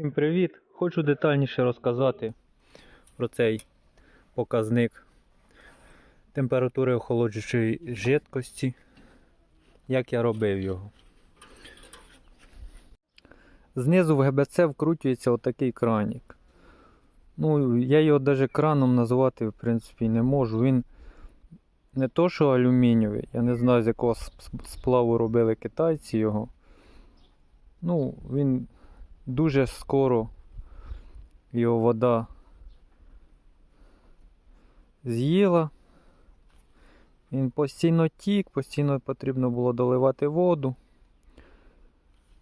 Всім привіт! Хочу детальніше розказати про цей показник температури охолоджуючої жидкості, як я робив його. Знизу в ГБЦ вкручується отакий кранік. Ну, я його навіть краном назвати в принципі не можу. Він не то, що алюмінієвий, я не знаю, з якого сплаву робили китайці його. Ну, він дуже скоро його вода з'їла. Він постійно тік, постійно потрібно було доливати воду.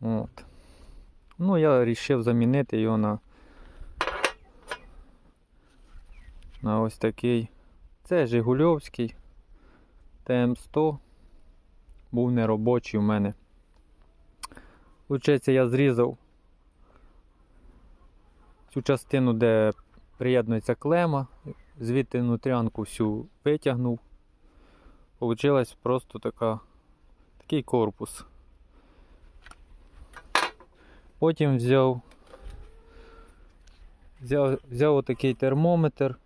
От. Ну, я вирішив замінити його на, на ось такий. Це Жигульовський ТМ100. Був неробочий у мене. Получається, я зрізав цю частину, де приєднується клема, звідти нутрянку всю витягнув. Получилась просто така, такий корпус. Потім взяв, взяв, взяв отакий термометр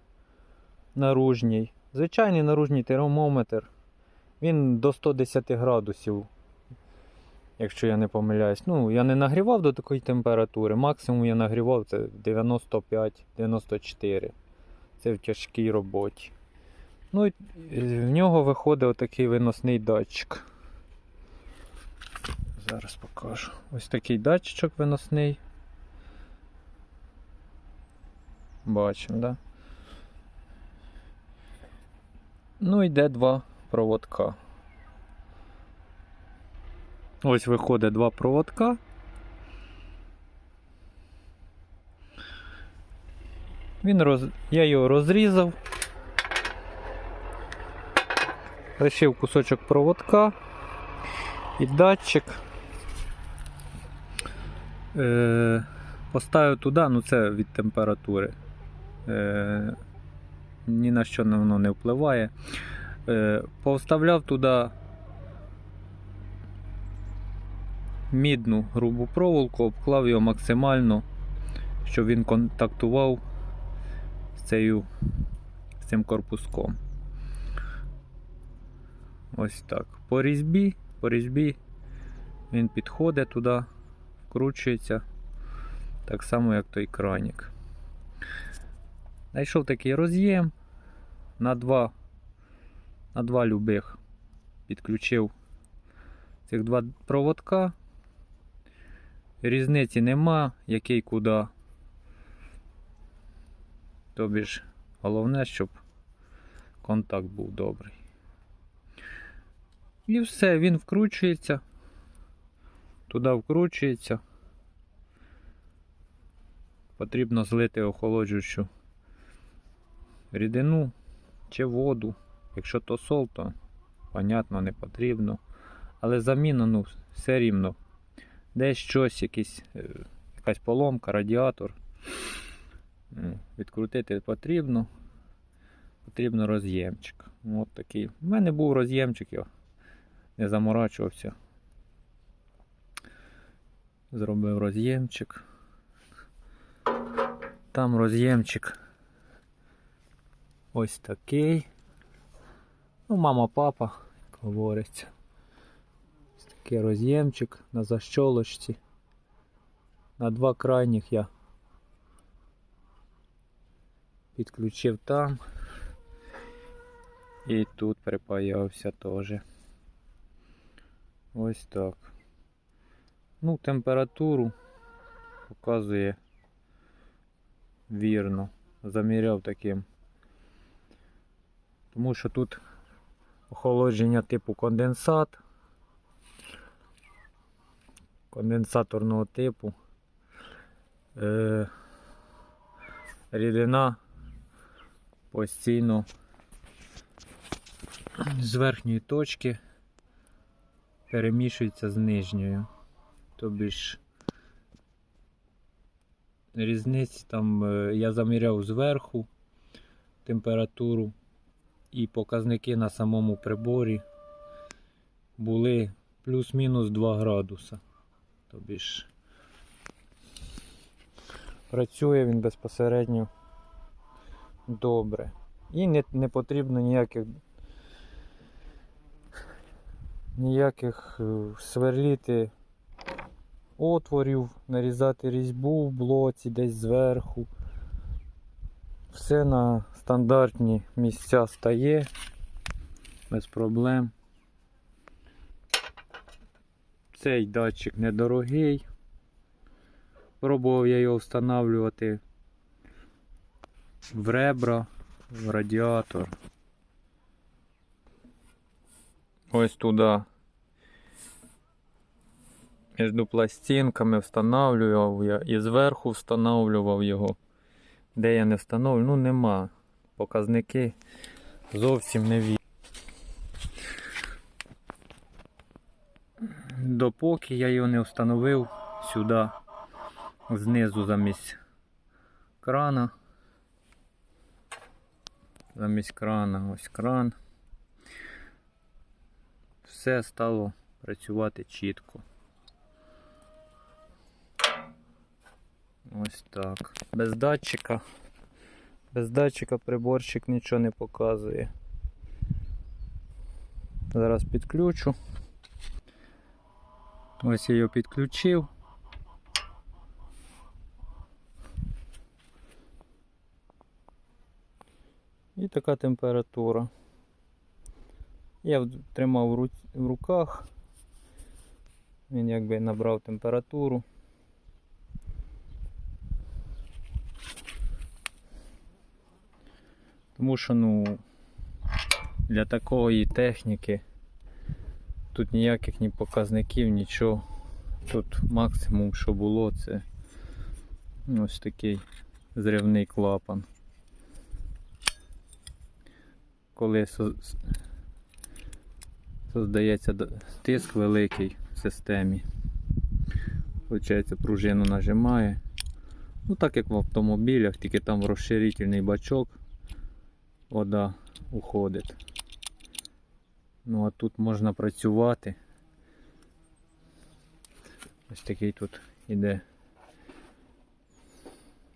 наружній. Звичайний наружній термометр. Він до 110 градусів якщо я не помиляюсь. Ну, я не нагрівав до такої температури. Максимум я нагрівав це 95-94. Це в тяжкій роботі. Ну і в нього виходить отакий виносний датчик. Зараз покажу. Ось такий датчичок виносний. Бачимо, да? Ну, йде два проводка. Ось виходить два проводка. Він роз... Я його розрізав. Лишив кусочок проводка і датчик. Е... Поставив туди, ну це від температури. Е... Ні на що воно не впливає. Е... Повставляв туди мідну грубу проволоку, обклав його максимально, щоб він контактував з, цією, з цим корпуском. Ось так. По різьбі, по різьбі він підходить туди, вкручується, так само, як той кранік. Знайшов такий роз'єм на два, на два любих. Підключив цих два проводка. Різниці нема, який куди. Тобі ж головне, щоб контакт був добрий. І все, він вкручується, туди вкручується. Потрібно злити охолоджуючу рідину чи воду. Якщо то сол, то понятно не потрібно. Але заміна, ну, все рівно. Десь щось, якісь, е, якась поломка, радіатор. Відкрутити потрібно. Потрібно роз'ємчик. От такий. У мене був роз'ємчик, я не заморачувався. Зробив роз'ємчик. Там роз'ємчик ось такий. Ну, мама, папа, як говориться. Такий роз'ємчик на защолочці. На два крайніх я підключив там. І тут припаявся теж. Ось так. Ну, температуру показує вірно. Заміряв таким. Тому що тут охолодження типу конденсат. Конденсаторного типу. Е, рідина постійно з верхньої точки перемішується з нижньою. Тобі ж різниці там е, я заміряв зверху температуру і показники на самому приборі були плюс-мінус 2 градуса. Тобі ж Працює він безпосередньо добре. І не, не потрібно ніяких ніяких е, сверліти отворів, нарізати різьбу в блоці десь зверху. Все на стандартні місця стає без проблем. Цей датчик недорогий. Пробував я його встановлювати в ребра, в радіатор. Ось туди. Між пластинками встановлював я і зверху встановлював його. Де я не встановлю, ну нема. Показники зовсім не ві. Допоки я його не встановив сюди, знизу замість крана. Замість крана, ось кран. Все стало працювати чітко. Ось так. Без датчика. Без датчика приборчик нічого не показує. Зараз підключу. Ось я його підключив. І така температура. Я тримав в руках. Він якби набрав температуру. Тому що ну для такої техніки тут ніяких ні показників, нічого. Тут максимум, що було, це ось такий зривний клапан. Коли создається тиск великий в системі, Получається, пружину нажимає. Ну так як в автомобілях, тільки там розширительний бачок, вода уходить. Ну а тут можна працювати. Ось такий тут іде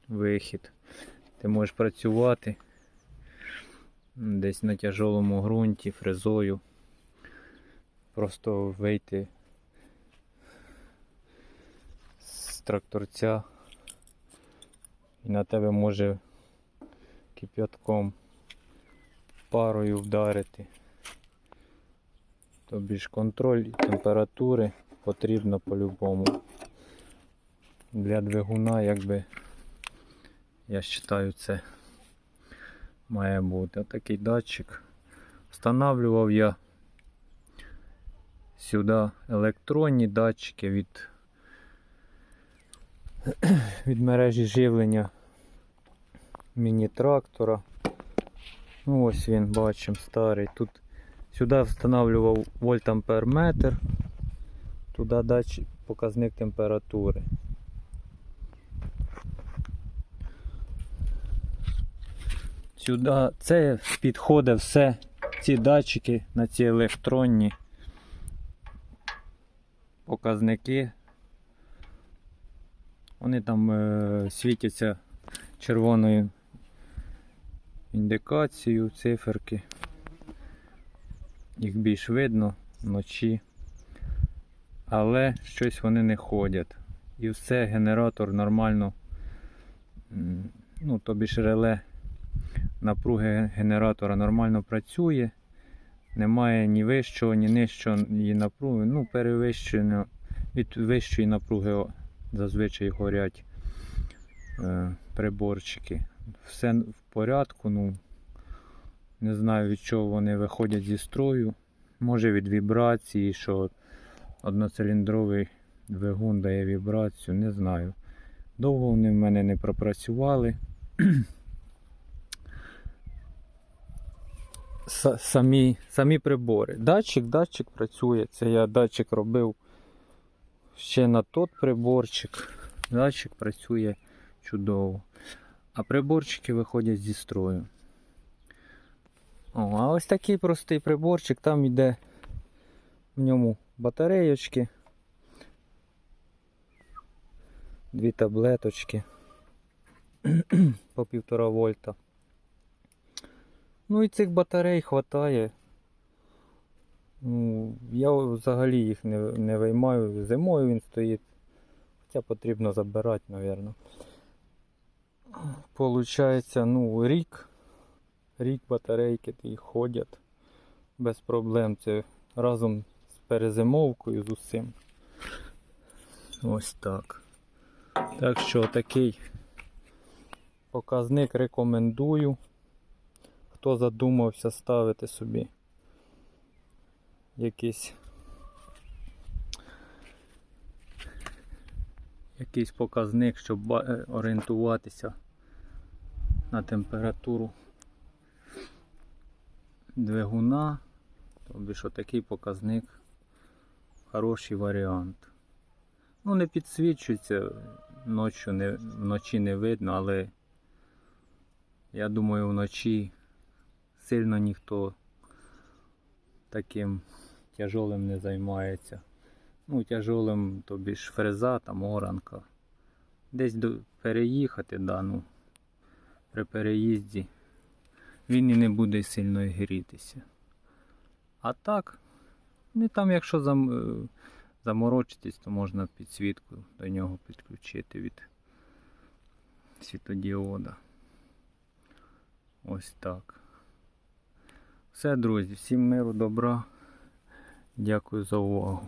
вихід. Ти можеш працювати десь на тяжолому ґрунті, фрезою. Просто вийти з тракторця і на тебе може кип'ятком парою вдарити. Тобі ж контроль температури потрібно по-любому. Для двигуна, якби, я вважаю, це має бути. Отакий датчик. Встановлював я сюди електронні датчики від, від мережі живлення міні-трактора. Ну ось він, бачимо, старий. Тут сюди встановлював вольтамперметр, туди датчик показник температури. Сюди це підходить все, ці датчики на ці електронні показники. Вони там е, світяться червоною індикацією, циферки. Їх більш видно вночі. Але щось вони не ходять. І все, генератор нормально, ну, тобі ж реле напруги генератора нормально працює. Немає ні вищого, ні нижчого напруги. Ну, перевищено від вищої напруги зазвичай горять е, приборчики. Все в порядку, ну не знаю від чого вони виходять зі строю. Може від вібрації, що одноциліндровий двигун дає вібрацію, не знаю. Довго вони в мене не пропрацювали. Самі, самі прибори. Датчик, датчик працює. Це я датчик робив ще на тот приборчик. Датчик працює чудово. А приборчики виходять зі строю. О, а ось такий простий приборчик, там йде в ньому батареєчки, дві таблеточки. по 1,5 вольта. Ну і цих батарей хватає. Ну, я взагалі їх не, не виймаю. Зимою він стоїть. Хоча потрібно забирати, мабуть. Получається, ну, рік. Рік батарейки ті ходять без проблем. Це разом з перезимовкою з усім. Ось так. Так що такий показник рекомендую. Хто задумався ставити собі якийсь якийсь показник, щоб е, орієнтуватися на температуру двигуна, тобі що такий показник хороший варіант. Ну, не підсвічується, ночі не, вночі не видно, але я думаю, вночі сильно ніхто таким тяжолим не займається. Ну, тяжолим, тобі ж фреза, там оранка. Десь до, переїхати, да, ну, при переїзді він і не буде сильно грітися. А так, не там, якщо зам, е, заморочитись, то можна підсвітку до нього підключити від світодіода. Ось так. Все, друзі, всім миру, добра. Дякую за увагу.